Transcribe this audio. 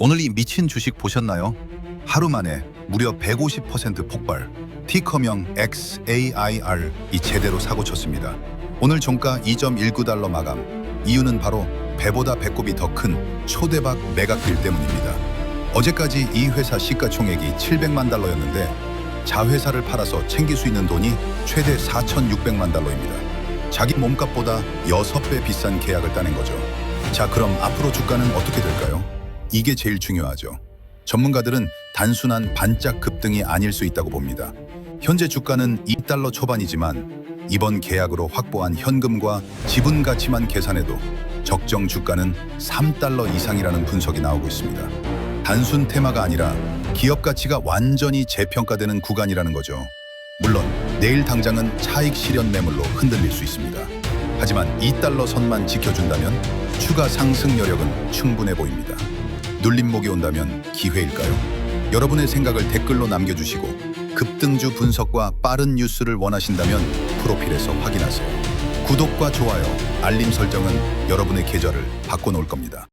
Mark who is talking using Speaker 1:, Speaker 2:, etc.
Speaker 1: 오늘 이 미친 주식 보셨나요? 하루 만에 무려 150% 폭발. T커명 XAIR 이 제대로 사고 쳤습니다. 오늘 종가 2.19달러 마감. 이유는 바로 배보다 배꼽이 더 큰 초대박 매각딜 때문입니다. 어제까지 이 회사 시가총액이 700만 달러였는데 자회사를 팔아서 챙길 수 있는 돈이 최대 4,600만 달러입니다. 자기 몸값보다 6배 비싼 계약을 따낸 거죠. 자, 그럼 앞으로 주가는 어떻게 될까요? 이게 제일 중요하죠. 전문가들은 단순한 반짝 급등이 아닐 수 있다고 봅니다. 현재 주가는 2달러 초반이지만 이번 계약으로 확보한 현금과 지분 가치만 계산해도 적정 주가는 3달러 이상이라는 분석이 나오고 있습니다. 단순 테마가 아니라 기업 가치가 완전히 재평가되는 구간이라는 거죠. 물론 내일 당장은 차익 실현 매물로 흔들릴 수 있습니다. 하지만 2달러 선만 지켜준다면 추가 상승 여력은 충분해 보입니다. 눌림목이 온다면 기회일까요? 여러분의 생각을 댓글로 남겨주시고 급등주 분석과 빠른 뉴스를 원하신다면 프로필에서 확인하세요. 구독과 좋아요, 알림 설정은 여러분의 계절을 바꿔놓을 겁니다.